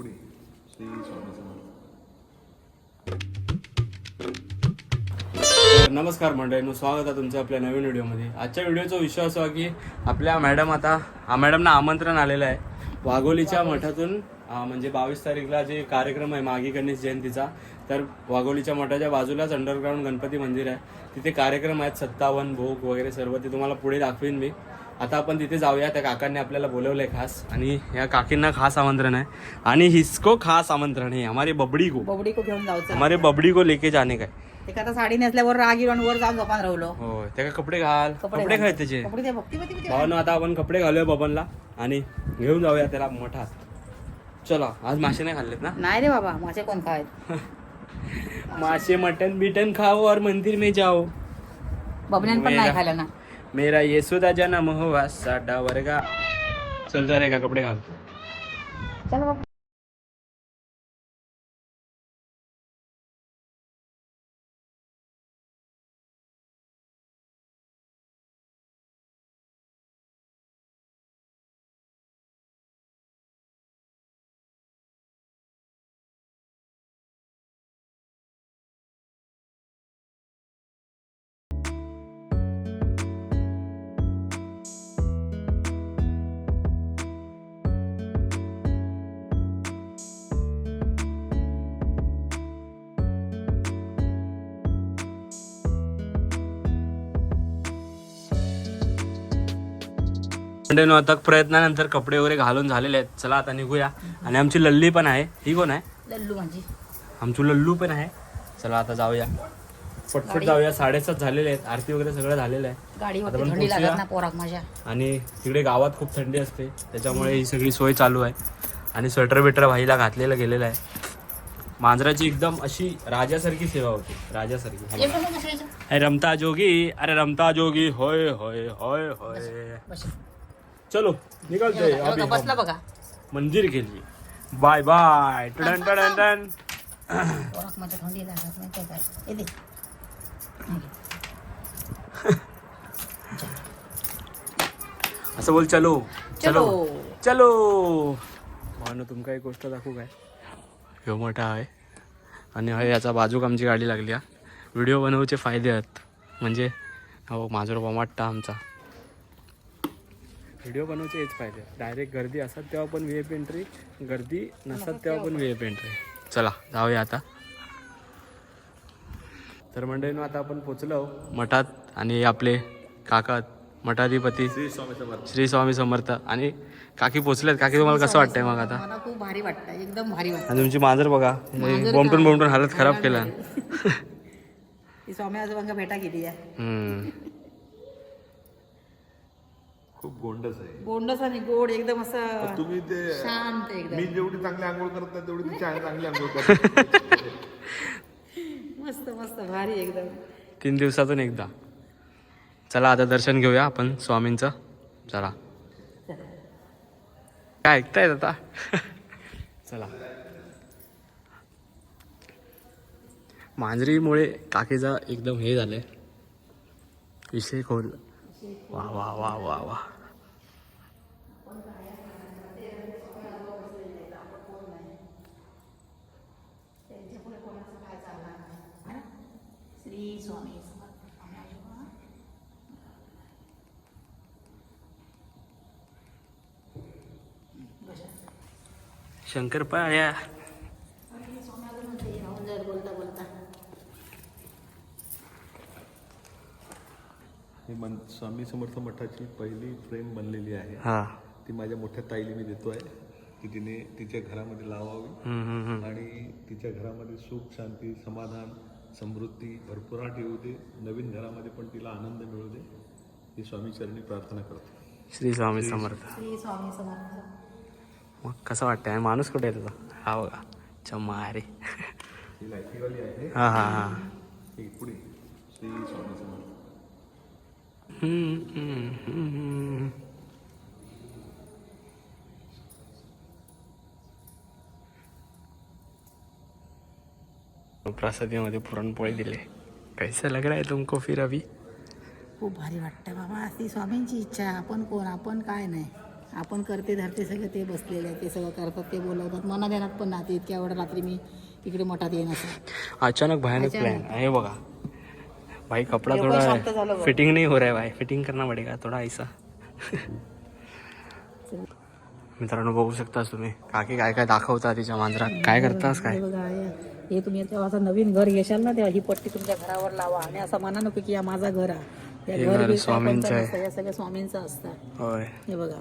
पुढे. श्री स्वामी समर्थ नमस्कार मंडळींनो स्वागत आहे तुमचं आपल्या नवीन व्हिडिओमध्ये. आजच्या व्हिडिओचा विषय असा की आपल्या मॅडम आता हा मॅडमना आमंत्रण आलेलं आहे. वाघोलीच्या मठातून म्हणजे बावीस तारीखला जे कार्यक्रम आहे मागी गणेश जयंतीचा तर वाघोलीच्या मठाच्या बाजूलाच अंडरग्राऊंड गणपती मंदिर आहे. तिथे कार्यक्रम आहेत सत्तावन भोग वगैरे सर्व ते तुम्हाला पुढे दाखवीन मी. आता आपण तिथे जाऊया. त्या काकांनी आपल्याला बोलवलंय खास. आणि या काकींना खास आमंत्रण आहे. आणि हिसको खास आमंत्रण आहे. हमारे बबडी को बबडी को घेऊन जाऊचं हमारे बबडी को लेके जाने का है. ते का आता साडी नेसल्यावर राग येऊन वर जाऊन झोपान राहिलो. होय. त्याला कपडे घाल. कपडे घाल. त्याचे? कपडे ते भक्ती भक्ती भावानं आता आपण कपडे घालूया बबनला आणि घेऊन जाऊया त्याला मठात. चला आज मासे नाही खाल्लेत ना? नाही रे बाबा माझे कोण काय मासे मटन बिटन खाओ और मंदिर में जाओ. बबण्यान पण नाही खायला ना. मेरा येसुदा जन्म हुआ साडा वर्गा। चल जा रे का कपडे घाल. मंडळींनो आता प्रयत्नानंतर कपडे वगैरे घालून झालेले आहेत. चला आता निघूया. आणि आमची लल्ली पण आहे. ही कोण आहे? लल्लू माझी आमचं लल्लू पण आहे. चला आता जाऊया. फटफट जाऊया. साडेसात झालेले आहेत. आरती वगैरे सगळं झालेलं आहे. आणि तिकडे गावात खूप थंडी असते. त्याच्यामुळे ही सगळी सोय चालू आहे. आणि स्वेटर बिटर भाईला घातलेलं गेलेलं आहे. मांजराची एकदम अशी राजासारखी सेवा होती. राजासारखी. रमता जोगी. अरे रमता जोगी. होय होय होय होय. चलो अभी बसला बघा. मंदिर के लिए बाय बाय. टडन टडन टन. असं बोल चलो. चलो. चलो. भावना तुमका एक गोष्ट दाखवू काय? ह्यो मोठा आहे. आणि हय याचा बाजूक आमची गाडी लागली हा. व्हिडिओ बनवूचे फायदे आहेत. म्हणजे हो माझं वाटता आमचा. व्हिडिओ बनवचे हेच फायदे डायरेक्ट गर्दी असतात तेव्हा पण व्ही एफ एंट्री गर्दी नसतात तेव्हा पण व्ही एफ एंट्री चला जाऊया आता. तर मंडळीनं आता आपण पोचलो मठात आणि आपले काका मठाधिपती श्री स्वामी समर्थ. श्री स्वामी समर्थ आणि काकी पोचल्यात काकी तुम्हाला कसं वाटतंय मग आता? मला खूप भारी वाटतं एकदम भारी वाटतं आणि तुमची मांजर बघा. मांजर बोमटून? बोमटून हालत खराब केला. स्वामी आजोबांना भेटा केली आहे. हम्म. खूप गोंडस आहे. गोंडस आणि गोड एकदम असं तुम्ही ते शांत एकदम. मी जेवढी चांगली आंघोळ करत नाही तेवढी ती चांगली चांगली आंघोळ करते. मस्त मस्त भारी एकदम. तीन दिवसातून एकदा. चला आता दर्शन घेऊया आपण स्वामींचं. चला. काय ऐकतायत आता? चला. मांजरीमुळे काकीचा एकदम हे झालंय. विषय खोल. वा वा वा वा वा श्री स्वामी शंकरपाळ्या मन स्वामी समर्थ मठाची पहिली फ्रेम बनलेली आहे. हा. ती माझ्या मोठ्या ताईला मी देतो आहे की तिने तिच्या घरामध्ये लावावी. हम्म, हम्म, हम्म. आणि तिच्या घरामध्ये सुख शांती समाधान समृद्धी भरपुराट येऊ दे. नवीन घरामध्ये पण तिला आनंद मिळू दे. ही स्वामी चरणी प्रार्थना करतो. श्री स्वामी समर्थ. श्री स्वामी समर्थ. मग कसं वाटतंय? आणि माणूस कुठे आहे तुझा? हा बघा. चमारे ही लायकीवाली आहे. हा हा हा. ही पुढे श्री स्वामी समर्थ. प्रसादीमध्ये पुरणपोळी दिले. कैसा लग रहा है तुमको फिर अभी? खूप भारी वाटतं बाबा ती स्वामींची इच्छा आपण कोण? आपण काय नाही. आपण करते धरते सगळे ते बसलेले आहेत ते सगळं करतात ते बोलवतात. मना देण्यात पण नाते इतक्या एवढ्या रात्री मी इकडे मठात येईन असं. अचानक भयानक. प्लॅन आहे बघा. भाई कपड़ा थोड़ा. फिटिंग नहीं हो रहा है भाई. फिटिंग करना पड़ेगा थोड़ा ऐसा. मित्रांनो बघू शकतास तुम्ही. काकी काय काय दाखवता तिच्या मांजरात? काय करतास काय? हे तुम्ही तेव्हा असं नवीन घर घेशाल ना तेव्हा ही पट्टी तुमच्या घरावर लावा. आणि असं म्हणा नको की या माझा घर आहे. घर स्वामींचं आहे. नसतं, हे सगळं स्वामींचं असतं. होय. हे बघा.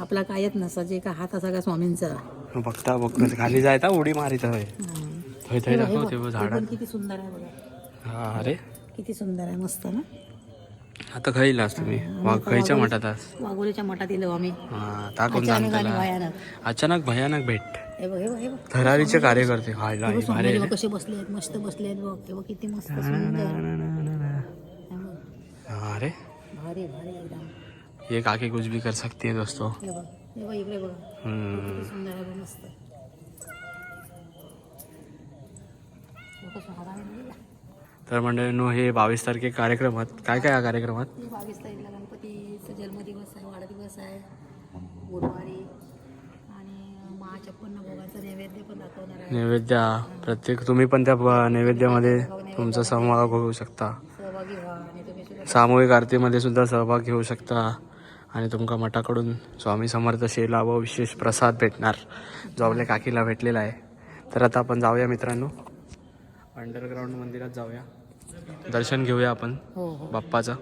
आपला कायच नसतं जे का हात सगळा स्वामींचा बघता बघता खाली जायता उडी मारित पण किती सुंदर आहे बघा. हा अरे. किती सुंदर आहे मस्त ना? आता खाईलास तुम्ही. वाघ खाईच्या मठात आहात. वाघोलीच्या मठात येलो आम्ही. हा टाकून अचानक भयानक. अचानक भयानक भेट. थरारीचे कार्यकर्ते खायला. कसे बसले आहेत मस्त बसले आहेत बघ. हे किती मस्त अरे भारी भारी एकदम. ये काकी कुछ भी कर सकती है दोस्तों. इकडे बघ. सुंदर आहे मस्त. तर मंडळींनो हे बावीस तारखे कार्यक्रमात काय काय या कार्यक्रमात? बावीस तारीखला गणपतीचा जन्मदिवस आहे वाढदिवस आहे गुरुवारी. आणि महाचप्पन्न भोगाचा नैवेद्य पण दाखवणार आहे. नैवेद्य प्रत्येक तुम्ही पण त्या नैवेद्यामध्ये तुमचा सहभाग होऊ शकता. सहभागी व्हा. आणि तुम्ही सुद्धा सामूहिक आरतीमध्ये सुद्धा सहभाग घेऊ शकता. आणि तुमका मठाकडून स्वामी समर्थ शेला व विशेष प्रसाद भेटणार. जो आपल्या काकीला भेटलेला आहे. तर आता आपण जाऊया मित्रांनो. अंडरग्राऊंड मंदिरात जाऊया. दर्शन घेऊया आपण. हो हो. बाप्पाचं.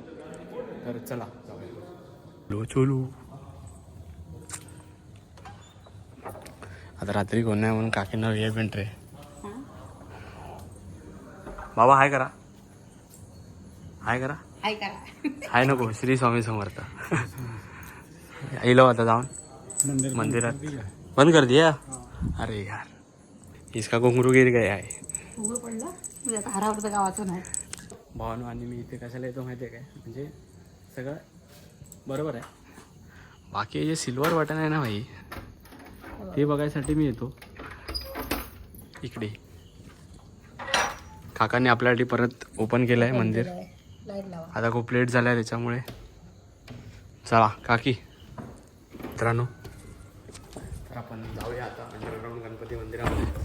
तर चला जाऊया. चलो आता रात्री कोण नाही म्हणून काकींना वेळ पण रे बाबा हाय करा. हाय करा. हाय करा. हाय नको श्री स्वामी समर्थ. येलो आता जाऊन. मंदिरात. बंद कर दिया? अरे यार इसका घुंगरू गिर गया आहे उभं पडलं. म्हणजे आता हरावरचं गावाचं नाही. भावनो आणि मी इथे कशाला येतो माहिती आहे काय? म्हणजे सगळं बरोबर आहे. बाकी जे सिल्वर बटन आहे ना भाई ते बघायसाठी मी येतो. इकडे. काकांनी आपल्यासाठी परत ओपन केलं आहे मंदिर. लाइट लावा. आता खूप लेट झाला आहे त्याच्यामुळे. चला काकी. मित्रांनो तर आपण जाऊया आता अंडरग्राऊंड गणपती मंदिरामध्ये.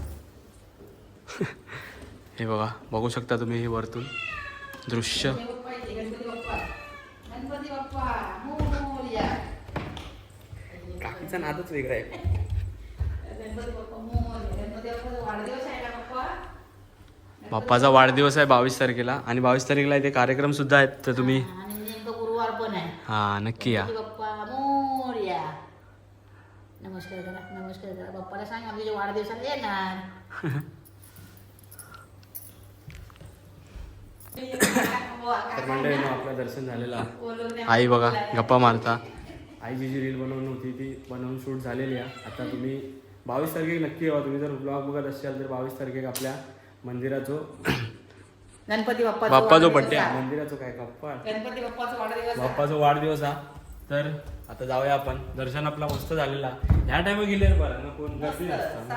हे बघा बघू शकता तुम्ही हे वरतून. दृश्य. काकीचा नादच वेगळा आहे. बाप्पाचा वाढदिवस आहे का बाप्पा बाप्पाचा वाढदिवस आहे बावीस तारखेला आणि बावीस तारखेला इथे कार्यक्रम सुद्धा आहेत तर तुम्ही गुरुवार पण आहे. हा नक्की या. नमस्कार करा नमस्कार करा. बाप्पाला सांग आमच्या वाढदिवसाला येणार. तर मंडळीनं आपलं दर्शन झालेलं. आहे आई बघा गप्पा मारता. आईची जी रील बनवून होती ती बनवून शूट झालेली आहे. आता तुम्ही बावीस तारखेक नक्की यावं. तुम्ही जर ब्लॉग बघत असाल तर बावीस तारखेक आपल्या मंदिराचो गणपती बाप्पा बाप्पा जो बड्डे आहे. मंदिराचो काय गप्पा? गणपती बाप्पाचा वाढदिवस. बाप्पाचा वाढदिवस हा तर आता जाऊया आपण. दर्शन आपला मस्त झालेला. ह्या टाइम गेले बरं. ना कोण गर्दी नसतं.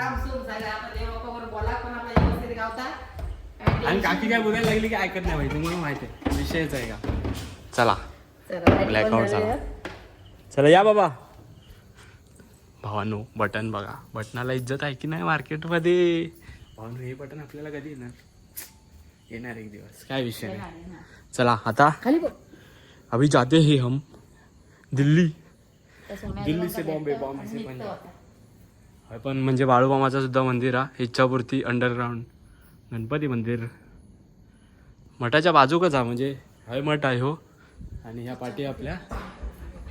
आणि काकी काय बोलायला लागली की ऐकत नाही माहिती तुम्हाला माहिती आहे. विषयच आहे का? चला. बंद झाली. आहे. चला या बाबा. भावानो बटन बघा. बटनाला इज्जत आहे की नाही मार्केटमध्ये? भावानो हे बटन आपल्याला कधी येणार? येणार एक दिवस. काय विषय नाही. चला आता खाली बघ. अभी जाते हैं हम. दिल्ली. दिल्ली से बॉम्बे, बॉम्बे से पंजाब. पण म्हणजे बाळूमामाचं सुद्धा मंदिर हा इच्छापूर्ती अंडरग्राऊंड गणपती मंदिर. मठाच्या बाजूकच हा म्हणजे. हा मठ आहे हो. आणि ह्या पाठी आपल्या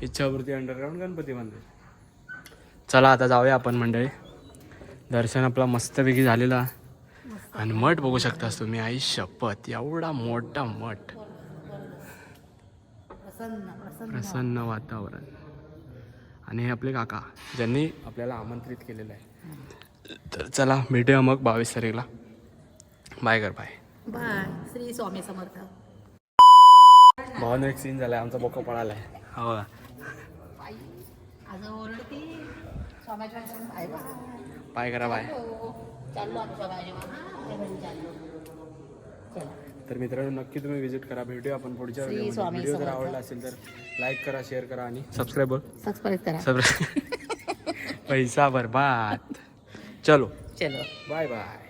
इच्छापूर्ती अंडरग्राऊंड गणपती मंदिर. चला आता जाऊया आपण मंडळी. दर्शन आपला मस्तपैकी झालेला. आणि मठ बघू शकतास तुम्ही आई शपथ. एवढा मोठा मठ. प्रसन्न वातावरण. आणि हे आपले काका ज्यांनी आपल्याला आमंत्रित केलेलं आहे. तर चला भेटूया मग बावीस तारीखला. बाय कर बाय. बाय. श्री स्वामी समर्थ. भावानं एक सीन झालाय. आमचा बोका पळालाय. हो. आज ओरडती. Bye bye. बाय करा बाय. चाललो. चला. तर मित्रांनो नक्की तुम्ही व्हिजिट करा. भेटूया आपण पुढच्या श्री व्हिडिओ स्वामी व्हिडिओ जर समर्थ. आवडला असेल तर लाईक करा शेअर करा आणि सबस्क्राईब सबस्क्राईब करा. सबस्क्राईब पैसा बरबाद. चलो. चलो. Bye bye